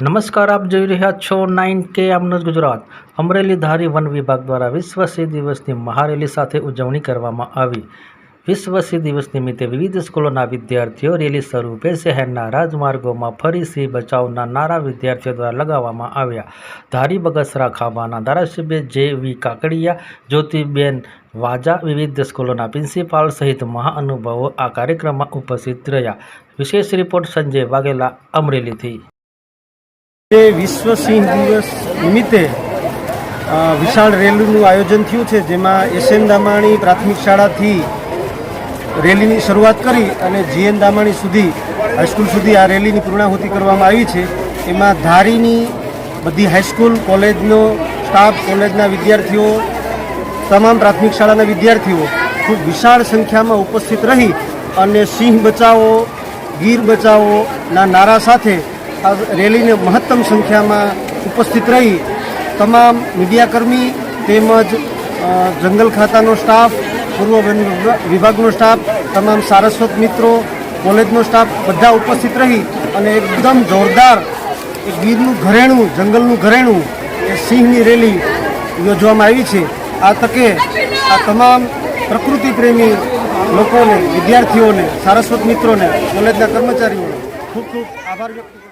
નમસ્કાર, આપ જોઈ રહ્યા છો નાઇન કે આમનોજ ગુજરાત. અમરેલી ધારી વન વિભાગ દ્વારા વિશ્વ સિંહ દિવસની મહારેલી સાથે ઉજવણી કરવામાં આવી. વિશ્વ સિંહ દિવસ નિમિત્તે વિવિધ સ્કૂલોના વિદ્યાર્થીઓ રેલી સ્વરૂપે શહેરના રાજમાર્ગોમાં ફરી સિંહ બચાવના નારા વિદ્યાર્થીઓ દ્વારા લગાવવામાં આવ્યા. ધારી બગસરા ખાબાના ધારાસભ્ય જે વી કાકડિયા, જ્યોતિબેન વાજા, વિવિધ સ્કૂલોના પ્રિન્સિપાલ સહિત મહાઅનુભવો આ કાર્યક્રમમાં ઉપસ્થિત રહ્યા. વિશેષ રિપોર્ટ સંજય વાઘેલા, અમરેલીથી. એ વિશ્વ સિંહ દિવસ નિમિત્તે વિશાળ રેલીનું આયોજન થયું છે, જેમાં એસએન દામાણી પ્રાથમિક શાળાથી રેલીની શરૂઆત કરી અને જીએન દામાણી સુધી, હાઈસ્કૂલ સુધી આ રેલીની પૂર્ણાહુતિ કરવામાં આવી છે. એમાં ધારીની બધી હાઈસ્કૂલ, કોલેજનો સ્ટાફ, કોલેજના વિદ્યાર્થીઓ, તમામ પ્રાથમિક શાળાના વિદ્યાર્થીઓ ખૂબ વિશાળ સંખ્યામાં ઉપસ્થિત રહી અને સિંહ બચાવો, ગીર બચાવોના નારા સાથે આ રેલીને મહત્તમ સંખ્યામાં ઉપસ્થિત રહી તમામ મીડિયાકર્મી તેમજ જંગલ ખાતાનો સ્ટાફ, પૂર્વ વિભાગનો સ્ટાફ, તમામ સારસ્વત મિત્રો, કોલેજનો સ્ટાફ બધા ઉપસ્થિત રહી અને એકદમ જોરદાર એ ગીરનું ઘરેણું, જંગલનું ઘરેણું, એ સિંહની રેલી યોજવામાં આવી છે આ તકે આ તમામ પ્રકૃતિ પ્રેમી લોકોને, વિદ્યાર્થીઓને, સારસ્વત મિત્રોને, કોલેજના કર્મચારીઓને ખૂબ ખૂબ આભાર વ્યક્ત.